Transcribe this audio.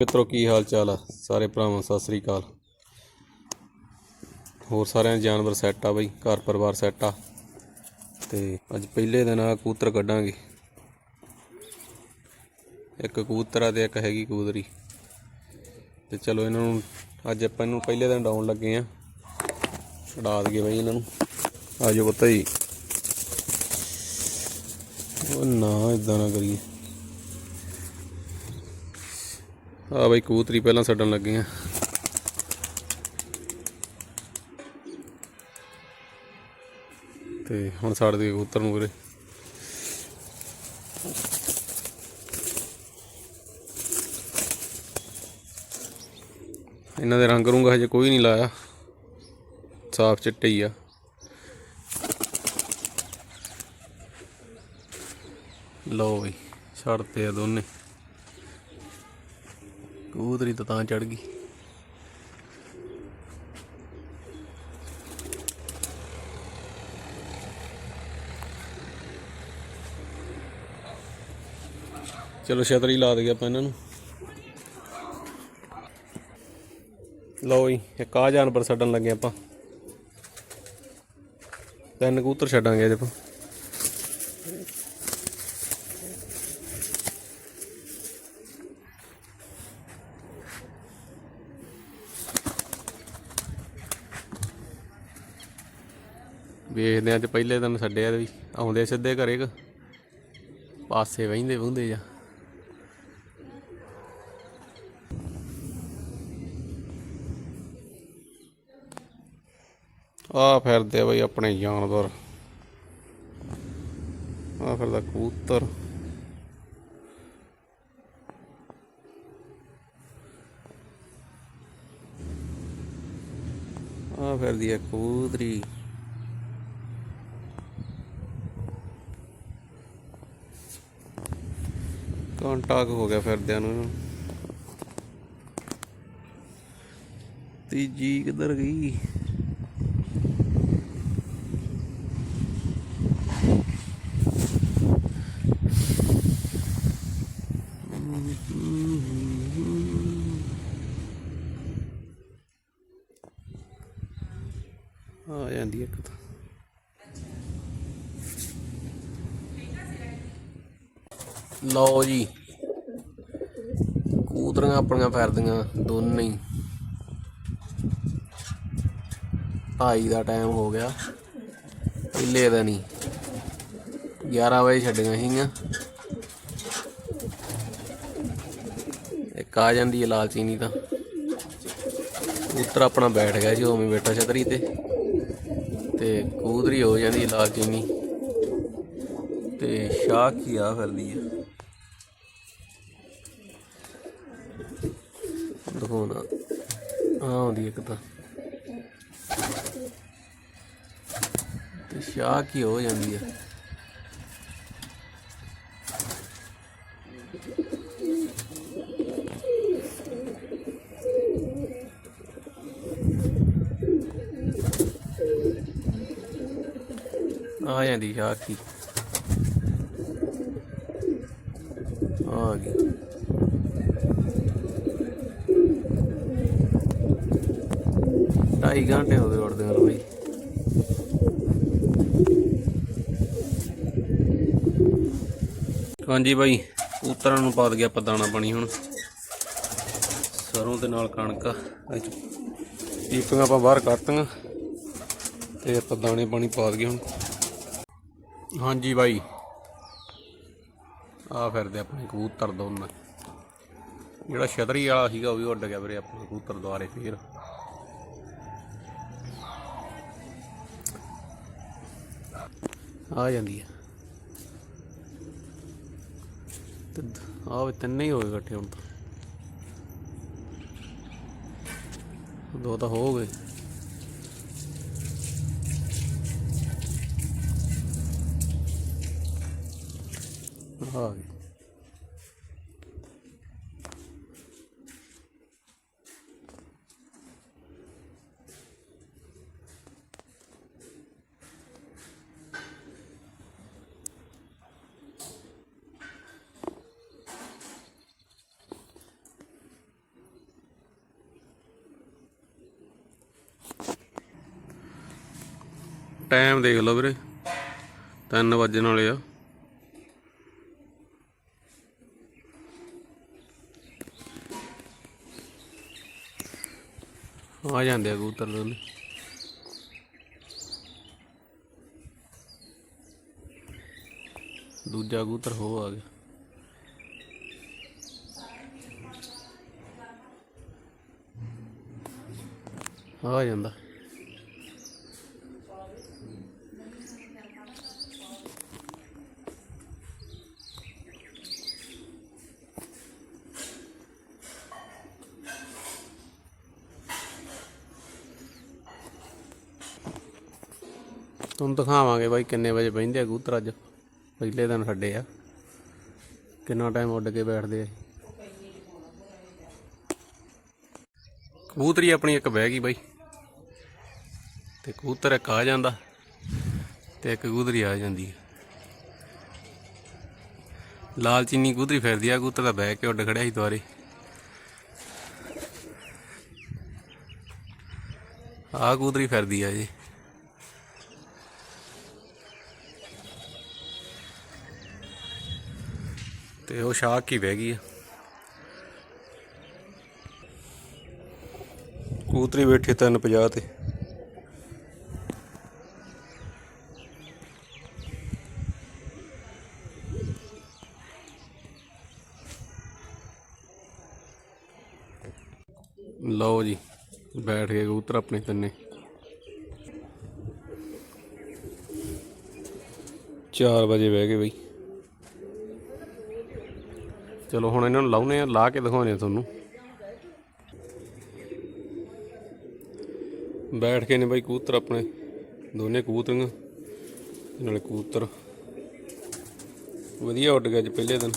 ਮਿੱਤਰੋ, ਕੀ ਹਾਲ ਚਾਲ ਆ? ਸਾਰੇ ਭਰਾਵਾਂ, ਸਤਿ ਸ੍ਰੀ ਅਕਾਲ। ਹੋਰ ਸਾਰਿਆਂ ਦੇ ਜਾਨਵਰ ਸੈੱਟ ਆ ਬਈ, ਘਰ ਪਰਿਵਾਰ ਸੈੱਟ ਆ। ਤੇ ਅੱਜ ਪਹਿਲੇ ਦਿਨ ਆ ਕਬੂਤਰ ਕੱਢਾਂਗੇ। ਇੱਕ ਕਬੂਤਰ ਆ ਤੇ ਇੱਕ ਹੈਗੀ ਕਬੂਤਰੀ। ਤੇ ਚਲੋ ਇਹਨਾਂ ਨੂੰ ਅੱਜ ਆਪਾਂ ਇਹਨੂੰ ਪਹਿਲੇ ਦਿਨ ਡਾਉਣ ਲੱਗੇ ਆ। ਛਡਾ ਦਈਏ ਬਈ ਇਹਨਾਂ ਨੂੰ। ਆਜੋ ਪਤਾ ਜੀ। ਉਹ ਨਾ ਇਦਾਂ ਨਾ ਕਰੀਏ। ਆ ਬਈ ਕਬੂਤਰੀ ਪਹਿਲਾਂ ਛੱਡਣ ਲੱਗੇ ਆ ਤੇ ਹੁਣ ਛੱਡ ਦੇ ਕਬੂਤਰ ਨੂੰ ਵੀਰੇ ਇਹਨਾਂ ਦੇ ਰੰਗ ਰੁੰਗ ਹਜੇ ਕੋਈ ਨਹੀਂ ਲਾਇਆ। ਸਾਫ਼ ਚਿੱਟੇ ਹੀ ਆ। ਲਓ ਬਈ, ਛੱਡਤੇ ਆ ਦੋਨੇ। ਕਬੂਤਰੀ ਤਾਂ ਤਾਂ ਚੜ ਗਈ। ਚਲੋ ਛਤਰੀ ਲਾ ਦਈਏ ਆਪਾਂ ਇਹਨਾਂ ਨੂੰ। ਲਓ ਜੀ, ਇੱਕ ਆ ਜਾਨਵਰ ਛੱਡਣ ਲੱਗੇ ਆਪਾਂ। ਤਿੰਨ ਕਬੂਤਰ ਛੱਡਾਂਗੇ ਅੱਜ ਆਪਾਂ। ਵੇਖਦੇ ਅੱਜ ਪਹਿਲੇ ਦਿਨ ਛੱਡਿਆ ਵੀ ਆਉਂਦੇ ਸਿੱਧੇ ਘਰੇ ਕ। ਪਾਸੇ ਵਹਿੰਦੇ ਵਹੁੰਦੇ ਜਾ। ਆ ਫਿਰਦੇ ਆ ਬਈ ਆਪਣੇ ਜਾਨਵਰ। ਆ ਫਿਰਦਾ ਕਬੂਤਰ। ਆ ਫਿਰਦੀ ਹੈ ਕਬੂਤਰੀ। ਘੰਟਾ ਹੋ ਗਿਆ ਫਿਰਦਿਆਂ ਨੂੰ। ਤੀਜੀ ਕਿੱਧਰ ਗਈ? ਆ ਜਾਂਦੀ ਇੱਕ ਤਾਂ। ਲਓ ਜੀ। ਕੂਤਰੀਆਂ ਆਪਣੀਆਂ ਫਿਰਦੀਆਂ, ਦੋਨੇ ਹੀ। ਢਾਈ ਦਾ ਟਾਈਮ ਹੋ ਗਿਆ। ਪਹਿਲੇ ਦਾ ਨਹੀਂ 11 ਵਜੇ ਛੱਡੀਆਂ ਸੀਗੀਆਂ। ਇੱਕ ਆ ਜਾਂਦੀ ਹੈ ਲਾਲਚੀਨੀ ਤਾਂ। ਕਬੂਤਰ ਆਪਣਾ ਬੈਠ ਗਿਆ ਸੀ ਉਵੇਂ ਬੈਠਾ ਛਤਰੀ ਤੇ। ਤੇ ਕਬੂਤਰੀ ਹੋ ਜਾਂਦੀ ਲਾਲਚੀਨੀ ਤੇ ਸ਼ਾਹ ਕੀ ਆ ਫਿਰਦੀ ਹੈ? ਦਿਖਾਉਣਾ। ਆ ਆਉਂਦੀ ਇੱਕ ਤਾਂ। ਤੇ ਸ਼ਾਹ ਕੀ ਹੋ ਜਾਂਦੀ ਆ? ਆ ਜਾਂਦੀ ਸ਼ਾਹ ਕੀ? ਆ ਗਈ। ਢਾਈ ਘੰਟੇ ਹੋ ਗਏ ਉੜਦੇ ਨੂੰ ਬਈ। ਹਾਂਜੀ ਬਾਈ, ਕਬੂਤਰਾਂ ਨੂੰ ਪਾ ਦਈਏ ਆਪਾਂ ਦਾਣਾ ਪਾਣੀ ਹੁਣ। ਸਰੋਂ ਦੇ ਨਾਲ ਕਣਕ ਅੱਜ ਪੀਪੀਆਂ ਆਪਾਂ ਬਾਹਰ ਕੱਢਤੀਆਂ, ਤੇ ਆਪਾਂ ਦਾਣੇ ਪਾਣੀ ਪਾ ਦਈਏ ਹੁਣ। ਹਾਂਜੀ ਬਾਈ। ਆ ਫਿਰਦੇ ਆਪਣੇ ਕਬੂਤਰ ਦੋਨ। ਜਿਹੜਾ ਛਤਰੀ ਵਾਲਾ ਸੀਗਾ ਉਹ ਵੀ ਉੱਡ ਗਿਆ ਵੀਰੇ ਆਪਣੇ ਕਬੂਤਰ ਦੁਆਰੇ ਫੇਰ। ਆ ਜਾਂਦੀ ਆ ਤੇ ਆ ਤਿੰਨੇ ਹੀ ਹੋ ਗਏ ਇਕੱਠੇ ਹੁਣ ਤਾਂ। ਦੋ ਤਾਂ ਹੋ ਗਏ। ਆ ਗਏ। ਟਾਈਮ ਦੇਖ ਲਓ ਵੀਰੇ। 3 ਵਜੇ ਵਾਲੇ ਆ। ਆ ਜਾਂਦੇ ਆ ਕਬੂਤਰ ਦੋਨੇ। ਦੂਜਾ ਕਬੂਤਰ ਹੋ ਆ ਗਿਆ। ਆ ਜਾਂਦਾ। ਤੁਹਾਨੂੰ ਦਿਖਾਵਾਂਗੇ ਬਾਈ ਕਿੰਨੇ ਵਜੇ ਬਹਿੰਦੇ ਆ ਕਬੂਤਰ ਅੱਜ। ਪਹਿਲੇ ਦਿਨ ਛੱਡੇ ਆ। ਕਿੰਨਾ ਟਾਈਮ ਉੱਡ ਕੇ ਬੈਠਦੇ ਆ ਕਬੂਤਰੀ ਆਪਣੀ ਇੱਕ ਬਹਿ ਗਈ ਬਾਈ। ਤੇ ਕਬੂਤਰ ਇੱਕ ਆ ਜਾਂਦਾ ਤੇ ਇੱਕ ਕਬੂਤਰੀ ਆ ਜਾਂਦੀ ਹੈ ਲਾਲ ਚੀਨੀ ਕਬੂਤਰੀ ਫਿਰਦੀ ਆ, ਕਬੂਤਰ ਦਾ ਬਹਿ ਕੇ ਉੱਡ ਖੜਿਆ ਸੀ ਦੁਆਰੇ ਆ ਕਬੂਤਰੀ ਫਿਰਦੀ ਆ ਜੀ ਤੇ ਉਹ ਸ਼ਾਕ ਹੀ ਬਹਿ ਗਈ ਆ। ਕਬੂਤਰੀ ਬੈਠੀ 350 ਤੇ। ਲਓ ਜੀ, ਬੈਠ ਗਏ ਕਬੂਤਰ ਆਪਣੇ ਤਿੰਨੇ। ਚਾਰ ਵਜੇ ਬਹਿ ਗਏ ਬਈ। ਚਲੋ ਹੁਣ ਇਹਨਾਂ ਨੂੰ ਲਾਉਨੇ ਆ, ਲਾ ਕੇ ਦਿਖਾਉਨੇ ਆ ਤੁਹਾਨੂੰ। ਬੈਠ ਕੇ ਨੇ ਬਾਈ ਕੂਤਰ ਆਪਣੇ, ਦੋਨੇ ਕਬੂਤਰੀਆਂ, ਨਾਲੇ ਕੂਤਰ ਵਧੀਆ ਉੱਡ ਗਿਆ ਅੱਜ ਪਹਿਲੇ ਦਿਨ।